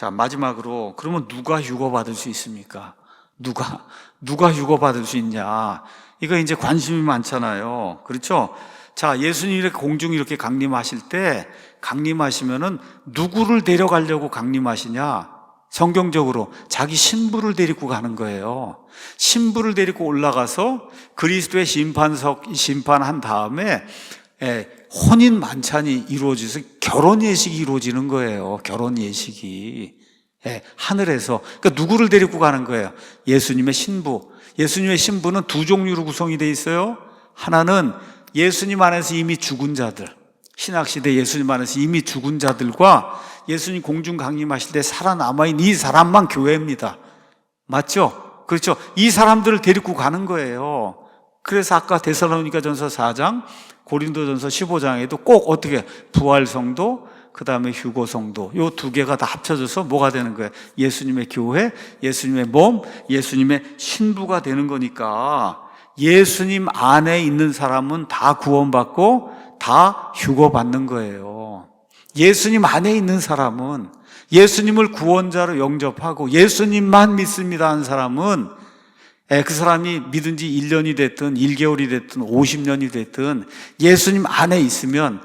자, 마지막으로 그러면 누가 휴거 받을 수 있습니까? 누가 누가 휴거 받을 수 있냐? 이거 이제 관심이 많잖아요. 그렇죠? 자, 예수님 이렇게 공중 이렇게 강림하실 때 강림하시면은 누구를 데려가려고 강림하시냐? 성경적으로 자기 신부를 데리고 가는 거예요. 신부를 데리고 올라가서 그리스도의 심판석 심판한 다음에 예, 혼인 만찬이 이루어져서 결혼 예식이 이루어지는 거예요. 결혼 예식이 예, 하늘에서 그러니까 누구를 데리고 가는 거예요? 예수님의 신부. 예수님의 신부는 두 종류로 구성이 돼 있어요. 하나는 예수님 안에서 이미 죽은 자들. 신학 시대 예수님 안에서 이미 죽은 자들과 예수님 공중 강림하실 때 살아남아 있는 이 사람만 교회입니다. 맞죠? 그렇죠. 이 사람들을 데리고 가는 거예요. 그래서 아까 데살로니가 전서 4장, 고린도 전서 15장에도 꼭 어떻게 부활 성도, 그 다음에 휴고 성도, 요 두 개가 다 합쳐져서 뭐가 되는 거예요? 예수님의 교회, 예수님의 몸, 예수님의 신부가 되는 거니까 예수님 안에 있는 사람은 다 구원받고 다 휴고 받는 거예요. 예수님 안에 있는 사람은 예수님을 구원자로 영접하고 예수님만 믿습니다 하는 사람은 예, 그 사람이 믿은 지 1년이 됐든 1개월이 됐든 50년이 됐든 예수님 안에 있으면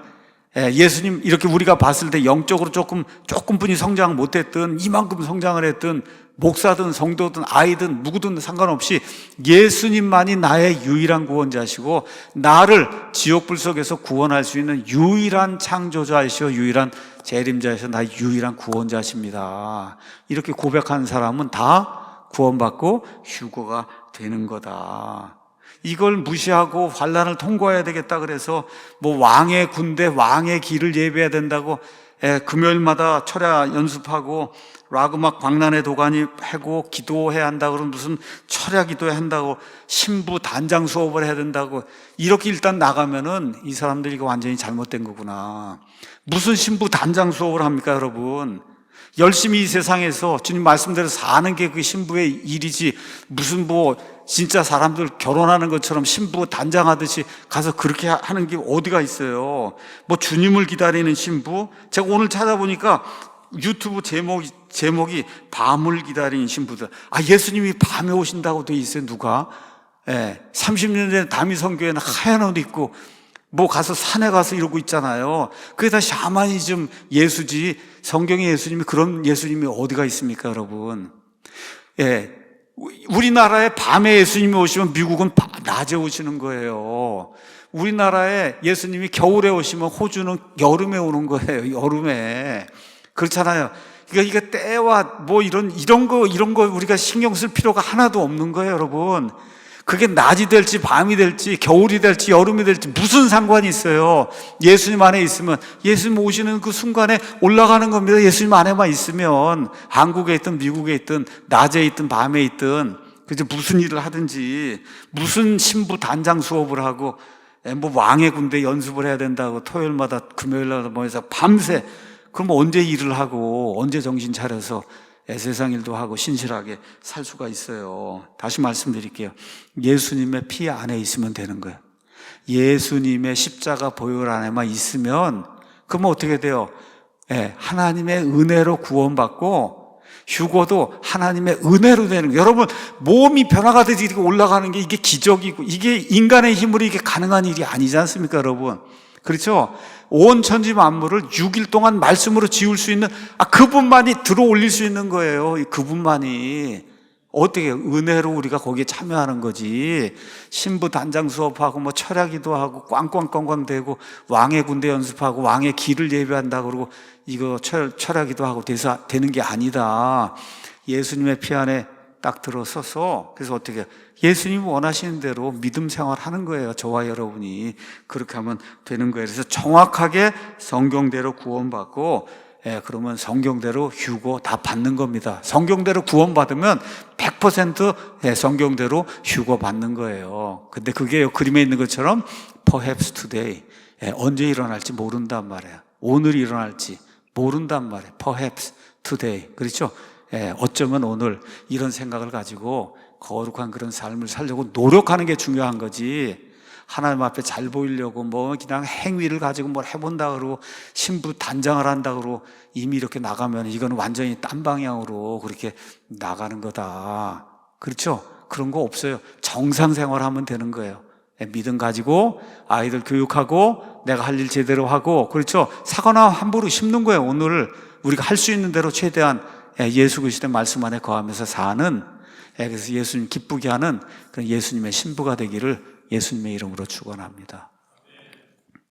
예, 예수님 이렇게 우리가 봤을 때 영적으로 조금 조금뿐이 성장 못했든 이만큼 성장을 했든 목사든 성도든 아이든 누구든 상관없이 예수님만이 나의 유일한 구원자시고 나를 지옥불 속에서 구원할 수 있는 유일한 창조자이시오 유일한 재림자이시오 나의 유일한 구원자십니다. 이렇게 고백하는 사람은 다 구원받고 휴거가 되는 거다. 이걸 무시하고 환란을 통과해야 되겠다 그래서 뭐 왕의 군대, 왕의 길을 예배해야 된다고 예, 금요일마다 철야 연습하고 락음악 광란의 도가니 하고 기도해야 한다고 그러면 무슨 철야 기도해야 한다고 신부 단장 수업을 해야 된다고 이렇게 일단 나가면은 이 사람들이 이거 완전히 잘못된 거구나. 무슨 신부 단장 수업을 합니까, 여러분? 열심히 이 세상에서 주님 말씀대로 사는 게 그 신부의 일이지 무슨 뭐 진짜 사람들 결혼하는 것처럼 신부 단장하듯이 가서 그렇게 하는 게 어디가 있어요. 뭐 주님을 기다리는 신부. 제가 오늘 찾아보니까 유튜브 제목이, 제목이 밤을 기다리는 신부들. 아, 예수님이 밤에 오신다고 돼 있어요, 누가? 예. 30년 전에 다미 성교에는 하얀 옷 입고 뭐 가서 산에 가서 이러고 있잖아요. 그게 다 샤머니즘 예수지 성경의 예수님이 그런 예수님이 어디가 있습니까, 여러분? 예. 우리나라에 밤에 예수님이 오시면 미국은 낮에 오시는 거예요. 우리나라에 예수님이 겨울에 오시면 호주는 여름에 오는 거예요. 여름에. 그렇잖아요. 그러니까 이게 때와 뭐 이런, 이런 거, 이런 거 우리가 신경 쓸 필요가 하나도 없는 거예요, 여러분. 그게 낮이 될지 밤이 될지 겨울이 될지 여름이 될지 무슨 상관이 있어요. 예수님 안에 있으면 예수님 오시는 그 순간에 올라가는 겁니다. 예수님 안에만 있으면 한국에 있든 미국에 있든 낮에 있든 밤에 있든 그저 무슨 일을 하든지 무슨 신부 단장 수업을 하고 뭐 왕의 군대 연습을 해야 된다고 토요일마다 금요일마다 뭐 해서 밤새 그럼 언제 일을 하고 언제 정신 차려서 세상 일도 하고 신실하게 살 수가 있어요. 다시 말씀드릴게요. 예수님의 피 안에 있으면 되는 거예요. 예수님의 십자가 보혈 안에만 있으면 그러면 어떻게 돼요? 예, 하나님의 은혜로 구원받고 휴고도 하나님의 은혜로 되는 거예요. 여러분 몸이 변화가 이렇게 올라가는 게 이게 기적이고 이게 인간의 힘으로 이게 가능한 일이 아니지 않습니까, 여러분? 그렇죠? 온 천지 만물을 6일 동안 말씀으로 지울 수 있는 아 그분만이 들어 올릴 수 있는 거예요. 그분만이 어떻게 은혜로 우리가 거기에 참여하는 거지. 신부 단장 수업하고 뭐 철야기도 하고 꽝꽝꽝꽝 대고 왕의 군대 연습하고 왕의 길을 예배한다 그러고 이거 철 철야기도 하고 돼서 되는 게 아니다. 예수님의 피 안에 딱 들어서서 그래서 어떻게 예수님 원하시는 대로 믿음 생활 하는 거예요. 저와 여러분이 그렇게 하면 되는 거예요. 그래서 정확하게 성경대로 구원받고 예, 그러면 성경대로 휴고 다 받는 겁니다. 성경대로 구원받으면 100% 예, 성경대로 휴고 받는 거예요. 근데 그게 그림에 있는 것처럼 perhaps today 예, 언제 일어날지 모른단 말이에요. 오늘 일어날지 모른단 말이에요. perhaps today 그렇죠? 예, 어쩌면 오늘 이런 생각을 가지고 거룩한 그런 삶을 살려고 노력하는 게 중요한 거지. 하나님 앞에 잘 보이려고 뭐 그냥 행위를 가지고 뭘 해본다 그러고 신부 단장을 한다 그러고 이미 이렇게 나가면 이건 완전히 딴 방향으로 그렇게 나가는 거다. 그렇죠? 그런 거 없어요. 정상 생활하면 되는 거예요. 예, 믿음 가지고 아이들 교육하고 내가 할 일 제대로 하고 그렇죠. 사과나 함부로 심는 거예요. 오늘 우리가 할 수 있는 대로 최대한 예, 예수 그리스도의 말씀 안에 거하면서 사는 예, 그래서 예수님 기쁘게 하는 그런 예수님의 신부가 되기를 예수님의 이름으로 축원합니다.